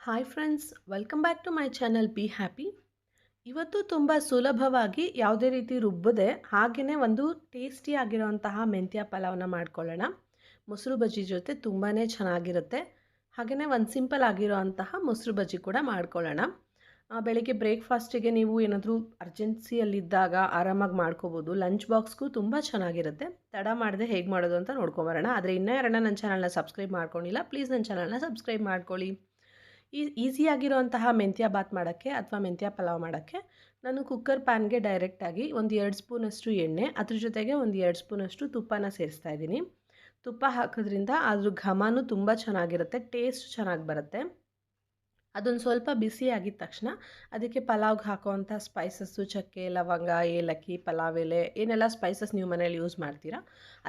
Hi friends welcome back to my channel be happy ಇವತ್ತು ತುಂಬ ಸುಲಭವಾಗಿ ಯಾವುದೇ ರೀತಿ ರುಬ್ಬದೆ ಹಾಗೆಯೇ ಒಂದು ಟೇಸ್ಟಿ ಆಗಿರೋಂತಹ ಮೆಂತ್ಯ ಪಲಾವ್ನ ಮಾಡ್ಕೊಳ್ಳೋಣ. ಮೊಸರು ಬಜ್ಜಿ ಜೊತೆ ತುಂಬಾ ಚೆನ್ನಾಗಿರುತ್ತೆ. ಹಾಗೆಯೇ ಒಂದು ಸಿಂಪಲ್ ಆಗಿರೋ ಮೊಸರು ಬಜ್ಜಿ ಕೂಡ ಮಾಡ್ಕೊಳ್ಳೋಣ. ಬೆಳಗ್ಗೆ ಬೆಳಿಗ್ಗೆ ಬ್ರೇಕ್ಫಾಸ್ಟಿಗೆ ನೀವು ಏನಾದರೂ ಅರ್ಜೆನ್ಸಿಯಲ್ಲಿದ್ದಾಗ ಆರಾಮಾಗಿ ಮಾಡ್ಕೋಬೋದು. ಲಂಚ್ ಬಾಕ್ಸ್ಗೂ ತುಂಬ ಚೆನ್ನಾಗಿರುತ್ತೆ. ತಡ ಮಾಡದೆ ಹೇಗೆ ಮಾಡೋದು ಅಂತ ನೋಡ್ಕೊಂಬರೋಣ ಆದರೆ ಇನ್ನೂ ಯಾರನ್ನ ನನ್ನ ಚಾನಲ್ನ ಸಬ್ಸ್ಕ್ರೈಬ್ ಮಾಡ್ಕೊಂಡಿಲ್ಲ ಪ್ಲೀಸ್ ನನ್ನ ಚಾನಲ್ನ ಸಬ್ಸ್ಕ್ರೈಬ್ ಮಾಡ್ಕೊಳ್ಳಿ. ಈ ಈಸಿಯಾಗಿರೋಂತಹ ಮೆಂತ್ಯ ಬಾತ್ ಮಾಡೋಕ್ಕೆ ಅಥವಾ ಮೆಂತ್ಯ ಪಲಾವ್ ಮಾಡೋಕ್ಕೆ ನಾನು ಕುಕ್ಕರ್ ಪ್ಯಾನ್ಗೆ ಡೈರೆಕ್ಟಾಗಿ ಒಂದು ಎರಡು ಸ್ಪೂನಷ್ಟು ಎಣ್ಣೆ, ಅದ್ರ ಜೊತೆಗೆ ಒಂದು ಎರಡು ಸ್ಪೂನಷ್ಟು ತುಪ್ಪನ ಸೇರಿಸ್ತಾ ಇದ್ದೀನಿ. ತುಪ್ಪ ಹಾಕೋದ್ರಿಂದ ಅದ್ರ ಘಮನೂ ತುಂಬ ಚೆನ್ನಾಗಿರುತ್ತೆ, ಟೇಸ್ಟ್ ಚೆನ್ನಾಗಿ ಬರುತ್ತೆ. ಅದೊಂದು ಸ್ವಲ್ಪ ಬಿಸಿ ಆಗಿದ ತಕ್ಷಣ ಅದಕ್ಕೆ ಪಲಾವ್ಗೆ ಹಾಕೋವಂಥ ಸ್ಪೈಸಸ್ಸು ಚಕ್ಕೆ, ಲವಂಗ, ಏಲಕ್ಕಿ, ಪಲಾವ್ ಎಲೆ, ಏನೆಲ್ಲ ಸ್ಪೈಸಸ್ ನೀವು ಮನೇಲಿ ಯೂಸ್ ಮಾಡ್ತೀರಾ,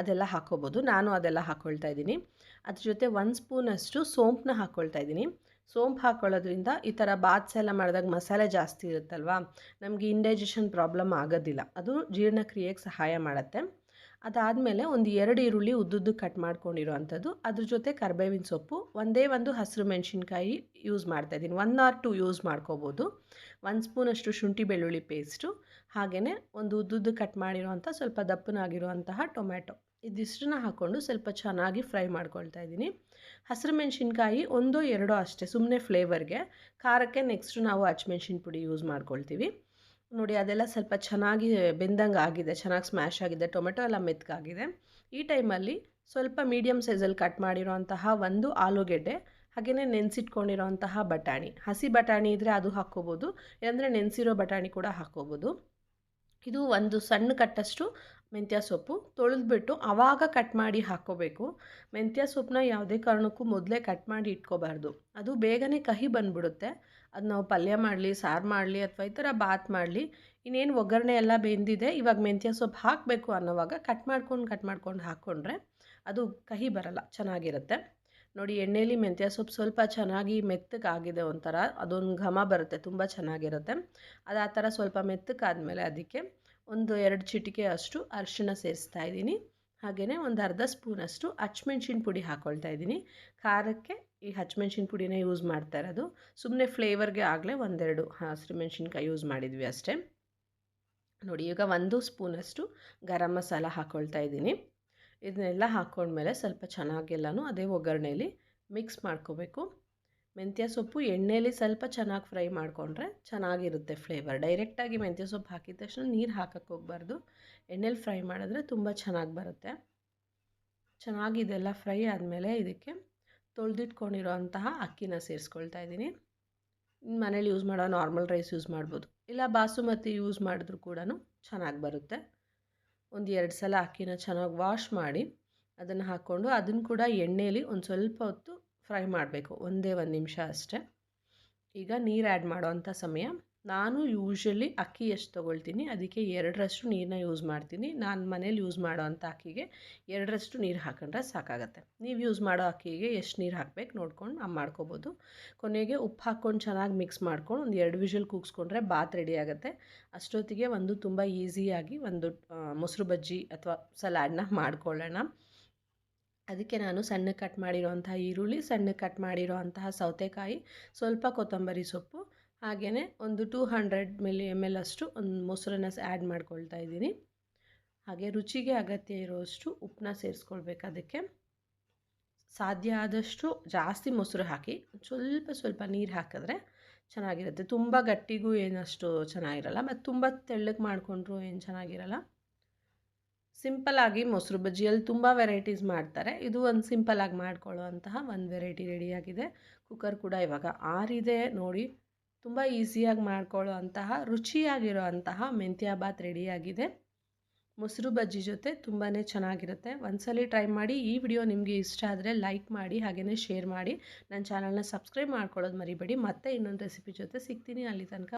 ಅದೆಲ್ಲ ಹಾಕೋಬೋದು. ನಾನು ಅದೆಲ್ಲ ಹಾಕ್ಕೊಳ್ತಾ ಇದ್ದೀನಿ. ಅದ್ರ ಜೊತೆ ಒಂದು ಸ್ಪೂನಷ್ಟು ಸೋಂಪನ್ನ ಹಾಕ್ಕೊಳ್ತಾ ಇದ್ದೀನಿ. ಸೋಂಪು ಹಾಕ್ಕೊಳ್ಳೋದ್ರಿಂದ ಈ ಥರ ಬಾತ್ಸ್ ಎಲ್ಲ ಮಾಡಿದಾಗ ಮಸಾಲೆ ಜಾಸ್ತಿ ಇರುತ್ತಲ್ವಾ, ನಮಗೆ ಇಂಡೈಜೆಷನ್ ಪ್ರಾಬ್ಲಮ್ ಆಗೋದಿಲ್ಲ. ಅದು ಜೀರ್ಣಕ್ರಿಯೆಗೆ ಸಹಾಯ ಮಾಡುತ್ತೆ. ಅದಾದಮೇಲೆ ಒಂದು ಎರಡು ಈರುಳ್ಳಿ ಉದ್ದುದ್ದು ಕಟ್ ಮಾಡ್ಕೊಂಡಿರೋ ಅಂಥದ್ದು ಅದ್ರ ಜೊತೆ ಕರ್ಬೇವಿನ ಸೊಪ್ಪು, ಒಂದೇ ಒಂದು ಹಸಿರು ಮೆಣಸಿನ್ಕಾಯಿ ಯೂಸ್ ಮಾಡ್ತಾ ಇದ್ದೀನಿ. ಒನ್ ಆರ್ ಟು ಯೂಸ್ ಮಾಡ್ಕೋಬೋದು. ಒಂದು ಸ್ಪೂನಷ್ಟು ಶುಂಠಿ ಬೆಳ್ಳುಳ್ಳಿ ಪೇಸ್ಟು ಹಾಗೆಯೇ ಒಂದು ಉದ್ದುದ್ದು ಕಟ್ ಮಾಡಿರೋವಂಥ ಸ್ವಲ್ಪ ದಪ್ಪನಾಗಿರುವಂತಹ ಟೊಮ್ಯಾಟೊ. ಇದಿಷ್ಟನ್ನ ಹಾಕ್ಕೊಂಡು ಸ್ವಲ್ಪ ಚೆನ್ನಾಗಿ ಫ್ರೈ ಮಾಡ್ಕೊಳ್ತಾ ಇದ್ದೀನಿ. ಹಸಿರು ಮೆಣಸಿನ್ಕಾಯಿ ಒಂದೋ ಎರಡೋ ಅಷ್ಟೇ ಸುಮ್ಮನೆ ಫ್ಲೇವರ್ಗೆ ಖಾರಕ್ಕೆ ನೆಕ್ಸ್ಟು ನಾವು ಹಚ್ಮೆಣ್ಸಿನ ಪುಡಿ ಯೂಸ್ ಮಾಡ್ಕೊಳ್ತೀವಿ. ನೋಡಿ, ಅದೆಲ್ಲ ಸ್ವಲ್ಪ ಚೆನ್ನಾಗಿ ಬೆಂದಂಗೆ ಆಗಿದೆ, ಚೆನ್ನಾಗಿ ಸ್ಮ್ಯಾಶ್ ಆಗಿದೆ, ಟೊಮೆಟೊ ಎಲ್ಲ ಮೆತ್ತಗಾಗಿದೆ ಈ ಟೈಮಲ್ಲಿ ಸ್ವಲ್ಪ ಮೀಡಿಯಮ್ ಸೈಜಲ್ಲಿ ಕಟ್ ಮಾಡಿರೋಂತಹ ಒಂದು ಆಲೂಗೆಡ್ಡೆ ಹಾಗೆಯೇ ನೆನೆಸಿಟ್ಕೊಂಡಿರೋಂತಹ ಬಟಾಣಿ. ಹಸಿ ಬಟಾಣಿ ಇದ್ದರೆ ಅದು ಹಾಕ್ಕೋಬೋದು, ಇಲ್ಲಾಂದರೆ ನೆನೆಸಿರೋ ಬಟಾಣಿ ಕೂಡ ಹಾಕ್ಕೋಬೋದು. ಇದು ಒಂದು ಸಣ್ಣ ಕಟ್ಟಷ್ಟು ಮೆಂತ್ಯ ಸೊಪ್ಪು ತೊಳೆದ್ಬಿಟ್ಟು ಆವಾಗ ಕಟ್ ಮಾಡಿ ಹಾಕ್ಕೋಬೇಕು. ಮೆಂತ್ಯ ಸೊಪ್ಪನ್ನ ಯಾವುದೇ ಕಾರಣಕ್ಕೂ ಮೊದಲೇ ಕಟ್ ಮಾಡಿ ಇಟ್ಕೋಬಾರ್ದು. ಅದು ಬೇಗನೆ ಕಹಿ ಬಂದ್ಬಿಡುತ್ತೆ. ಅದು ನಾವು ಪಲ್ಯ ಮಾಡಲಿ, ಸಾರು ಮಾಡಲಿ ಅಥವಾ ಈ ಥರ ಬಾತ್ ಮಾಡಲಿ, ಇನ್ನೇನು ಒಗ್ಗರಣೆ ಎಲ್ಲ ಬೆಂದಿದೆ, ಇವಾಗ ಮೆಂತ್ಯ ಸೊಪ್ಪು ಹಾಕಬೇಕು ಅನ್ನೋವಾಗ ಕಟ್ ಮಾಡ್ಕೊಂಡು ಕಟ್ ಮಾಡ್ಕೊಂಡು ಹಾಕ್ಕೊಂಡ್ರೆ ಅದು ಕಹಿ ಬರಲ್ಲ, ಚೆನ್ನಾಗಿರುತ್ತೆ. ನೋಡಿ, ಎಣ್ಣೆಲಿ ಮೆಂತ್ಯ ಸೊಪ್ಪು ಸ್ವಲ್ಪ ಚೆನ್ನಾಗಿ ಮೆತ್ತಗಾಗಿದೆ ಒಂಥರ, ಅದೊಂದು ಘಮ ಬರುತ್ತೆ, ತುಂಬ ಚೆನ್ನಾಗಿರುತ್ತೆ. ಅದು ಆ ಥರ ಸ್ವಲ್ಪ ಮೆತ್ತಗಾದ್ಮೇಲೆ ಅದಕ್ಕೆ ಒಂದು ಎರಡು ಚಿಟಿಕೆ ಅಷ್ಟು ಅರಿಶಿಣ ಸೇರಿಸ್ತಾ ಇದ್ದೀನಿ. ಹಾಗೆಯೇ ಒಂದು ಅರ್ಧ ಸ್ಪೂನಷ್ಟು ಹಚ್ಮೆಣ್ಸಿನ ಪುಡಿ ಹಾಕ್ಕೊಳ್ತಾ ಇದ್ದೀನಿ. ಖಾರಕ್ಕೆ ಈ ಹಚ್ಮೆಣ್ಸಿನ ಪುಡಿನೇ ಯೂಸ್ ಮಾಡ್ತಾ ಇರೋದು. ಸುಮ್ಮನೆ ಫ್ಲೇವರ್ಗೆ ಆಗಲೇ ಒಂದೆರಡು ಹಸಿರು ಮೆಣಸಿನ್ಕಾಯಿ ಯೂಸ್ ಮಾಡಿದ್ವಿ ಅಷ್ಟೇ. ನೋಡಿ, ಈಗ ಒಂದು ಸ್ಪೂನಷ್ಟು ಗರಂ ಮಸಾಲ ಹಾಕ್ಕೊಳ್ತಾ ಇದ್ದೀನಿ. ಇದನ್ನೆಲ್ಲ ಹಾಕ್ಕೊಂಡ್ಮೇಲೆ ಸ್ವಲ್ಪ ಚೆನ್ನಾಗೆಲ್ಲನೂ ಅದೇ ಒಗ್ಗರಣೆಯಲ್ಲಿ ಮಿಕ್ಸ್ ಮಾಡ್ಕೋಬೇಕು. ಮೆಂತ್ಯ ಸೊಪ್ಪು ಎಣ್ಣೆಯಲ್ಲಿ ಸ್ವಲ್ಪ ಚೆನ್ನಾಗಿ ಫ್ರೈ ಮಾಡಿಕೊಂಡ್ರೆ ಚೆನ್ನಾಗಿರುತ್ತೆ ಫ್ಲೇವರ್. ಡೈರೆಕ್ಟಾಗಿ ಮೆಂತ್ಯ ಸೊಪ್ಪು ಹಾಕಿದ ತಕ್ಷಣ ನೀರು ಹಾಕಕ್ಕೆ ಹೋಗ್ಬಾರ್ದು. ಎಣ್ಣೆಲಿ ಫ್ರೈ ಮಾಡಿದ್ರೆ ತುಂಬ ಚೆನ್ನಾಗಿ ಬರುತ್ತೆ. ಚೆನ್ನಾಗಿ ಇದೆಲ್ಲ ಫ್ರೈ ಆದಮೇಲೆ ಇದಕ್ಕೆ ತೊಳೆದಿಟ್ಕೊಂಡಿರೋ ಅಂತಹ ಅಕ್ಕಿನ ಸೇರಿಸ್ಕೊಳ್ತಾ ಇದ್ದೀನಿ. ಮನೇಲಿ ಯೂಸ್ ಮಾಡೋ ನಾರ್ಮಲ್ ರೈಸ್ ಯೂಸ್ ಮಾಡ್ಬೋದು. ಇಲ್ಲ ಬಾಸುಮತಿ ಯೂಸ್ ಮಾಡಿದ್ರೂ ಕೂಡ ಚೆನ್ನಾಗಿ ಬರುತ್ತೆ. ಒಂದು ಎರಡು ಸಲ ಅಕ್ಕಿನ ಚೆನ್ನಾಗಿ ವಾಶ್ ಮಾಡಿ ಅದನ್ನು ಹಾಕ್ಕೊಂಡು ಅದನ್ನು ಕೂಡ ಎಣ್ಣೆಯಲ್ಲಿ ಒಂದು ಸ್ವಲ್ಪ ಹೊತ್ತು ಫ್ರೈ ಮಾಡಬೇಕು, ಒಂದೇ ಒಂದು ನಿಮಿಷ ಅಷ್ಟೇ. ಈಗ ನೀರು ಆ್ಯಡ್ ಮಾಡೋವಂಥ ಸಮಯ. ನಾನು ಯೂಶ್ವಲಿ ಅಕ್ಕಿ ಎಷ್ಟು ತೊಗೊಳ್ತೀನಿ, ಅದಕ್ಕೆ ಎರಡರಷ್ಟು ನೀರನ್ನ ಯೂಸ್ ಮಾಡ್ತೀನಿ. ನಾನು ಮನೇಲಿ ಯೂಸ್ ಮಾಡೋವಂಥ ಅಕ್ಕಿಗೆ ಎರಡರಷ್ಟು ನೀರು ಹಾಕೊಂಡ್ರೆ ಸಾಕಾಗತ್ತೆ. ನೀವು ಯೂಸ್ ಮಾಡೋ ಅಕ್ಕಿಗೆ ಎಷ್ಟು ನೀರು ಹಾಕ್ಬೇಕು ನೋಡ್ಕೊಂಡು ಮಾಡ್ಕೋಬೋದು. ಕೊನೆಗೆ ಉಪ್ಪು ಹಾಕ್ಕೊಂಡು ಚೆನ್ನಾಗಿ ಮಿಕ್ಸ್ ಮಾಡ್ಕೊಂಡು ಒಂದು ಎರಡು ವಿಷಲ್ ಕೂಗಿಸ್ಕೊಂಡ್ರೆ ಬಾತ್ ರೆಡಿ ಆಗುತ್ತೆ. ಅಷ್ಟೊತ್ತಿಗೆ ಒಂದು ತುಂಬ ಈಸಿಯಾಗಿ ಒಂದು ಮೊಸರು ಬಜ್ಜಿ ಅಥವಾ ಸಲಾಡ್ನ ಮಾಡ್ಕೊಳ್ಳೋಣ. ಅದಕ್ಕೆ ನಾನು ಸಣ್ಣ ಕಟ್ ಮಾಡಿರೋವಂಥ ಈರುಳ್ಳಿ, ಸಣ್ಣ ಕಟ್ ಮಾಡಿರೋ ಅಂತಹ ಸೌತೆಕಾಯಿ, ಸ್ವಲ್ಪ ಕೊತ್ತಂಬರಿ ಸೊಪ್ಪು, ಹಾಗೆಯೇ ಒಂದು two hundred milli M L ಅಷ್ಟು ಒಂದು ಮೊಸರನ್ನ ಆ್ಯಡ್ ಮಾಡ್ಕೊಳ್ತಾ ಇದ್ದೀನಿ. ಹಾಗೆ ರುಚಿಗೆ ಅಗತ್ಯ ಇರೋಷ್ಟು ಉಪ್ಪನ್ನ ಸೇರಿಸ್ಕೊಳ್ಬೇಕು ಅದಕ್ಕೆ. ಸಾಧ್ಯ ಆದಷ್ಟು ಜಾಸ್ತಿ ಮೊಸರು ಹಾಕಿ, ಸ್ವಲ್ಪ ಸ್ವಲ್ಪ ನೀರು ಹಾಕಿದ್ರೆ ಚೆನ್ನಾಗಿರುತ್ತೆ. ತುಂಬ ಗಟ್ಟಿಗೂ ಏನಷ್ಟು ಚೆನ್ನಾಗಿರಲ್ಲ, ಮತ್ತು ತುಂಬ ತೆಳ್ಳಗೆ ಮಾಡಿಕೊಂಡ್ರೂ ಏನು ಚೆನ್ನಾಗಿರಲ್ಲ. ಸಿಂಪಲ್ಲಾಗಿ ಮೊಸರು ಬಜ್ಜಿಯಲ್ಲಿ ತುಂಬ ವೆರೈಟೀಸ್ ಮಾಡ್ತಾರೆ. ಇದು ಒಂದು ಸಿಂಪಲ್ಲಾಗಿ ಅಂತಹ ಒಂದು ವೆರೈಟಿ ರೆಡಿಯಾಗಿದೆ ಕುಕ್ಕರ್ ಕೂಡ ಇವಾಗ ಆರಿದೆ ನೋಡಿ. ತುಂಬ ಈಸಿಯಾಗಿ ಮಾಡ್ಕೊಳ್ಳೋ ಅಂತಹ ರುಚಿಯಾಗಿರೋ ಅಂತಹ ಮೆಂತ್ಯ ಬಾತ್ ರೆಡಿಯಾಗಿದೆ ಮೊಸರು ಬಜ್ಜಿ ಜೊತೆ ತುಂಬಾ ಚೆನ್ನಾಗಿರುತ್ತೆ. ಒಂದ್ಸಲಿ ಟ್ರೈ ಮಾಡಿ. ಈ ವಿಡಿಯೋ ನಿಮಗೆ ಇಷ್ಟ ಆದರೆ ಲೈಕ್ ಮಾಡಿ ಹಾಗೆಯೇ ಶೇರ್ ಮಾಡಿ. ನನ್ನ ಚಾನಲ್ನ ಸಬ್ಸ್ಕ್ರೈಬ್ ಮಾಡ್ಕೊಳ್ಳೋದು ಮರಿಬೇಡಿ. ಮತ್ತೆ ಇನ್ನೊಂದು ರೆಸಿಪಿ ಜೊತೆ ಸಿಗ್ತೀನಿ. ಅಲ್ಲಿ ತನಕ